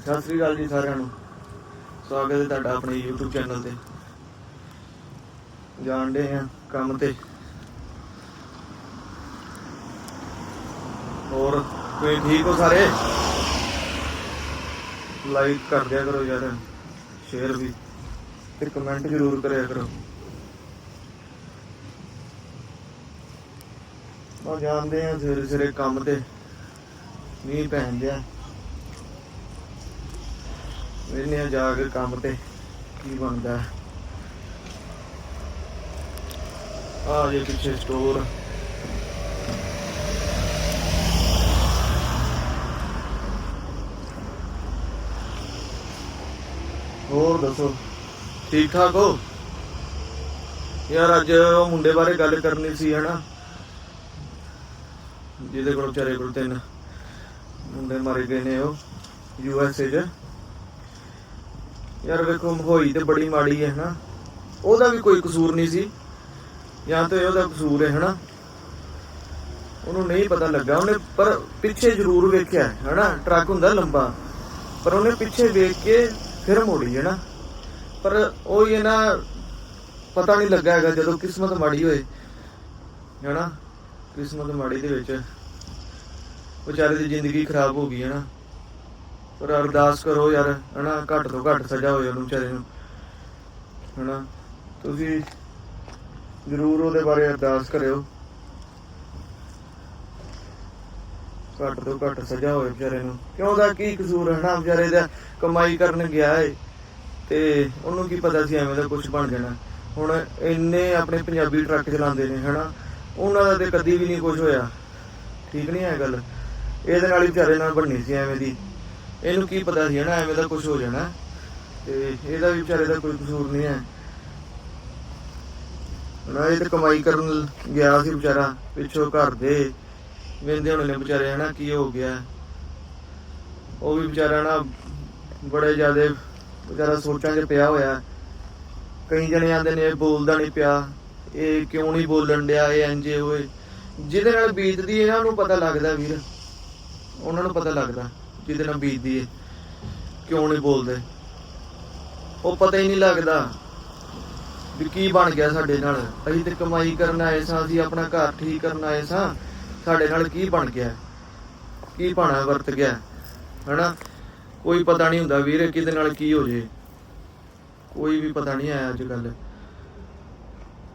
ਸਤਿ ਸ੍ਰੀ ਅਕਾਲ ਜੀ ਸਾਰਿਆਂ ਨੂੰ। ਸਵਾਗਤ ਹੈ ਤੁਹਾਡਾ ਆਪਣੇ YouTube ਚੈਨਲ ਤੇ। ਜਾਣਦੇ ਆ ਕੰਮ ਤੇ। ਹੋਰ ਕੋਈ ਠੀਕ ਹੋ ਸਾਰੇ? ਲਾਈਕ ਕਰ ਦਿਆ ਕਰੋ ਯਾਰ ਸ਼ੇਅਰ ਵੀ। ਫਿਰ ਕਮੈਂਟ ਜ਼ਰੂਰ ਕਰਿਆ ਕਰੋ। ਔਰ ਜਾਣਦੇ ਆ ਸਵੇਰੇ ਸਵੇਰੇ ਕੰਮ ਤੇ। ਮੀਂਹ ਪੈਣ ਆ ਵੇਨੇ ਆ ਜਾ ਕੇ ਕੰਮ ਤੇ ਕੀ ਬਣਦਾ। ਆ ਜੇ ਪਿੱਛੇ ਸਟੋਰ ਹੋਰ ਦੱਸੋ ਠੀਕ ਠਾਕ ਹੋ? ਯਾਰ ਅੱਜ ਉਹ ਮੁੰਡੇ ਬਾਰੇ ਗੱਲ ਕਰਨੀ ਸੀ, ਹਨਾ? ਜਿਹਦੇ ਕੋਲ ਚਾਰੇ ਕੋਲ ਤਿੰਨ ਮੁੰਡੇ ਮਾਰੇ ਗਏ ਨੇ ਉਹ ਯੂ ਐਸ ਏ 'ਚ। ਯਾਰ ਵੇਖੋ ਹੋਈ ਤੇ ਬੜੀ ਮਾੜੀ ਹੈ, ਹਨਾ? ਉਹਦਾ ਵੀ ਕੋਈ ਕਸੂਰ ਨਹੀਂ ਸੀ। ਜਾਂ ਤਾਂ ਉਹਦਾ ਕਸੂਰ ਹੈ, ਹਨਾ? ਉਹਨੂੰ ਨਹੀਂ ਪਤਾ ਲੱਗਾ। ਉਹਨੇ ਪਰ ਪਿੱਛੇ ਜ਼ਰੂਰ ਵੇਖਿਆ, ਹਨਾ? ਟਰੱਕ ਹੁੰਦਾ ਲੰਬਾ। ਪਰ ਉਹਨੇ ਪਿੱਛੇ ਵੇਖ ਕੇ ਫਿਰ ਮੋੜੀ ਹੈ ਨਾ ਪਰ ਉਹ ਇਹ ਨਾ ਪਤਾ ਨਹੀਂ ਲੱਗਾ ਹੈਗਾ ਜਦੋਂ ਕਿਸਮਤ ਮਾੜੀ ਹੋਏ, ਹਨਾ? ਕਿਸਮਤ ਮਾੜੀ ਦੇ ਵਿੱਚ ਵਿਚਾਰੇ ਦੀ ਜ਼ਿੰਦਗੀ ਖਰਾਬ ਹੋ ਗਈ ਹੈ ਨਾ ਪਰ ਅਰਦਾਸ ਕਰੋ ਯਾਰ, ਹਨਾ, ਘੱਟ ਤੋਂ ਘੱਟ ਸਜ਼ਾ ਹੋਏ ਉਹਨੂੰ ਵਿਚਾਰੇ ਨੂੰ, ਹਨਾ। ਤੁਸੀਂ ਜ਼ਰੂਰ ਉਹਦੇ ਬਾਰੇ ਅਰਦਾਸ ਕਰਿਓ। ਘੱਟ ਤੋਂ ਘੱਟ ਸਜ਼ਾ ਹੋਏ ਵਿਚਾਰੇ ਨੂੰ। ਕਿਉਂ ਦਾ ਕੀ ਕਸੂਰ ਹੈ ਵਿਚਾਰੇ ਦਾ ਕਮਾਈ ਕਰਨ ਗਿਆ ਏ, ਤੇ ਉਹਨੂੰ ਕੀ ਪਤਾ ਸੀ ਐਵੇਂ ਦਾ ਕੁਝ ਬਣ ਜਾਣਾ। ਹੁਣ ਇੰਨੇ ਆਪਣੇ ਪੰਜਾਬੀ ਟਰੱਕ ਚਲਾਉਂਦੇ ਨੇ, ਹਨਾ, ਉਹਨਾਂ ਦਾ ਤੇ ਕਦੀ ਵੀ ਨਹੀਂ ਕੁਝ ਹੋਇਆ। ਠੀਕ ਨਹੀਂ ਹੈ ਗੱਲ? ਇਹਦੇ ਨਾਲ ਹੀ ਵਿਚਾਰੇ ਨਾਲ ਬਣਨੀ ਸੀ ਐਵੇਂ ਦੀ। ਇਹਨੂੰ ਕੀ ਪਤਾ ਸੀ ਨਾ ਐਵੇਂ ਦਾ ਕੁਝ ਹੋ ਜਾਣਾ। ਤੇ ਇਹਦਾ ਵੀ ਵਿਚਾਰੇ ਦਾ ਕੋਈ ਕਸੂਰ ਨਹੀਂ ਹੈ। ਨਾ ਇਹ ਤੇ ਕਮਾਈ ਕਰਨ ਗਿਆ ਸੀ ਵਿਚਾਰਾ, ਪਿੱਛੋਂ ਘਰ ਦੇ। ਵੇਂਦੇ ਹੋਣੇ ਨੇ ਵਿਚਾਰੇ, ਹਨਾ, ਕੀ ਹੋ ਗਿਆ। ਉਹ ਵੀ ਵਿਚਾਰਾ ਨਾ ਬੜੇ ਜ਼ਿਆਦੇ ਵਿਚਾਰਾ ਸੋਚਾਂ 'ਚ ਪਿਆ ਹੋਇਆ। ਕਈ ਜਣੇ ਆਂਦੇ ਨੇ ਬੋਲਦਾ ਨਹੀਂ ਪਿਆ। ਇਹ ਕਿਉਂ ਨਹੀਂ ਬੋਲਣ ਡਿਆ, ਇਹ ਇੰਜੇ ਹੋਏ। ਜਿਹਦੇ ਨਾਲ ਬੀਤਦੀ ਇਹਨਾਂ ਨੂੰ ਪਤਾ ਲੱਗਦਾ ਵੀਰ। ਉਹਨਾਂ ਨੂੰ ਪਤਾ ਲੱਗਦਾ। ਜਿਹਦੇ ਨਾਲ ਬੀਤਦੀ ਹੈ ਕਿਉਂ ਨਹੀਂ ਬੋਲਦੇ? ਉਹ ਪਤਾ ਹੀ ਨਹੀਂ ਲੱਗਦਾ ਵੀ ਕੀ ਬਣ ਗਿਆ ਸਾਡੇ ਨਾਲ। ਅਸੀਂ ਤੇ ਕਮਾਈ ਕਰਨ ਆਏ ਸਾਂ, ਅਸੀਂ ਆਪਣਾ ਘਰ ਠੀਕ ਕਰਨ ਆਏ ਸਾਂ। ਸਾਡੇ ਨਾਲ ਕੀ ਬਣ ਗਿਆ? ਕੀ ਭਾਣਾ ਵਰਤ ਗਿਆ? ਹਨਾ? ਕੋਈ ਪਤਾ ਨਹੀਂ ਹੁੰਦਾ ਵੀਰ ਕਿਹਦੇ ਨਾਲ ਕੀ ਹੋ ਜੇ। ਕੋਈ ਵੀ ਪਤਾ ਨਹੀਂ ਆਇਆ ਅੱਜ ਕੱਲ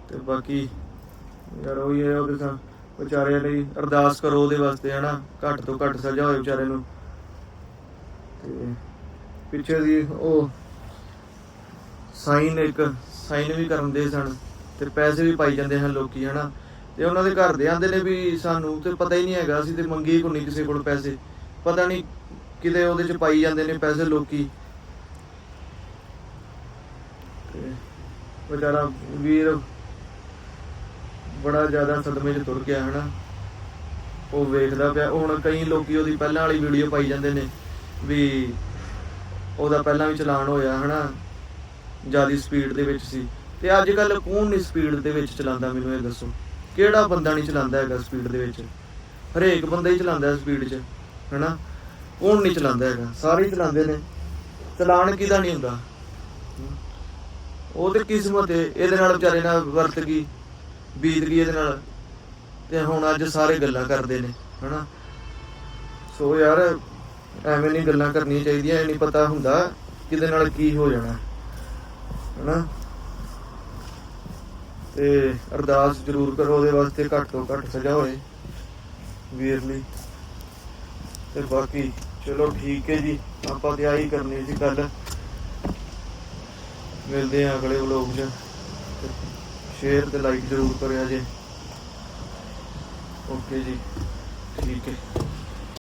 ਤੇ ਬਾਕੀ ਯਾਰ ਉਹ ਇਹ ਉਹਦੇ ਸਾਂ ਵਿਚਾਰਿਆਂ ਲਈ ਅਰਦਾਸ ਕਰੋ ਉਹਦੇ ਵਾਸਤੇ, ਹਨਾ? ਘੱਟ ਤੋਂ ਘੱਟ ਸਜ਼ਾ ਹੋਏ ਵਿਚਾਰੇ ਨੂੰ। ਪਿੱਛੇ ਦੀ ਉਹ ਸਾਈਨ ਇੱਕ ਸਾਈਨ ਵੀ ਕਰਨ ਦੇ ਸਨ ਤੇ ਪੈਸੇ ਵੀ ਪਾਈ ਜਾਂਦੇ ਹਨ ਲੋਕੀ, ਹਨਾ? ਤੇ ਉਹਨਾਂ ਦੇ ਘਰ ਦੇ ਆਂਦੇ ਨੇ ਵੀ ਸਾਨੂੰ ਤੇ ਪਤਾ ਹੀ ਨਹੀਂ ਹੈਗਾ, ਅਸੀਂ ਤੇ ਮੰਗੀ ਕੋਈ ਨਹੀਂ ਕਿਸੇ ਕੋਲ ਪੈਸੇ। ਪਤਾ ਨਹੀਂ ਕਿਤੇ ਉਹਦੇ ਚ ਪਾਈ ਜਾਂਦੇ ਨੇ ਪੈਸੇ ਲੋਕੀ। ਤੇ ਵਿਚਾਰਾ ਵੀਰ ਬੜਾ ਜ਼ਿਆਦਾ ਸਦਮੇ 'ਚ ਤੁਰ ਗਿਆ, ਹਨਾ? ਉਹ ਵੇਖਦਾ ਪਿਆ, ਹੁਣ ਕਈ ਲੋਕੀ ਉਹਦੀ ਪਹਿਲਾਂ ਵਾਲੀ ਵੀਡੀਓ ਪਾਈ ਜਾਂਦੇ ਨੇ। ਵੀ ਉਹਦਾ ਪਹਿਲਾਂ ਵੀ ਚਲਾਨ ਹੋਇਆ, ਹਨਾ? ਜਿਆਦੀ ਸਪੀਡ ਦੇ ਵਿੱਚ ਸੀ। ਤੇ ਅੱਜ ਕੱਲ ਕੌਣ ਨਹੀਂ ਸਪੀਡ ਦੇ ਵਿੱਚ ਚਲਾਉਂਦਾ, ਮੈਨੂੰ ਇਹ ਦੱਸੋ? ਕਿਹੜਾ ਬੰਦਾ ਨਹੀਂ ਚਲਾਉਂਦਾ ਹੈਗਾ ਸਪੀਡ ਦੇ ਵਿੱਚ? ਹਰੇਕ ਬੰਦਾ ਹੀ ਚਲਾਉਂਦਾ ਸਪੀਡ 'ਚ, ਹਨਾ? ਕੌਣ ਨਹੀਂ ਚਲਾਉਂਦਾ ਹੈਗਾ? ਸਾਰੇ ਹੀ ਚਲਾਉਂਦੇ ਨੇ। ਚਲਾਨ ਕਿਹਦਾ ਨਹੀਂ ਹੁੰਦਾ? ਉਹਦੇ ਉਹ ਤੇ ਕਿਸਮਤ ਹੈ ਇਹਦੇ ਨਾਲ ਵਿਚਾਰੇ ਨਾਲ ਵਰਤ ਗਈ, ਬੀਤ ਗਈ ਇਹਦੇ ਨਾਲ। ਤੇ ਹੁਣ ਅੱਜ ਸਾਰੇ ਗੱਲਾਂ ਕਰਦੇ ਨੇ, ਹਨਾ? ਸੋ ਯਾਰ ਐਵੇਂ ਨਹੀਂ ਗੱਲਾਂ ਕਰਨੀਆਂ ਚਾਹੀਦੀਆਂ, ਇਹ ਨਹੀਂ ਪਤਾ ਹੁੰਦਾ ਕਿਹਦੇ ਨਾਲ ਕੀ ਹੋ ਜਾਣਾ। ਹਨਾ? ਤੇ ਅਰਦਾਸ ਜ਼ਰੂਰ ਕਰੋ, ਉਹਦੇ ਵਾਸਤੇ ਘੱਟ ਤੋਂ ਘੱਟ ਸਜ਼ਾ ਹੋਏ ਵੀਰ ਲਈ ਤੇ ਬਾਕੀ, ਚਲੋ ਠੀਕ ਹੈ ਜੀ, ਆਪਾਂ ਤੇ ਆਹੀ ਕਰਨੀ ਸੀ ਗੱਲ ਮਿਲਦੇ ਆ ਅਗਲੇ ਵਲੋਗ 'ਚ। ਸ਼ੇਅਰ ਤੇ ਲਾਈਕ ਜ਼ਰੂਰ ਕਰਿਆ ਜੇ। ਓਕੇ ਜੀ, ਠੀਕ ਹੈ।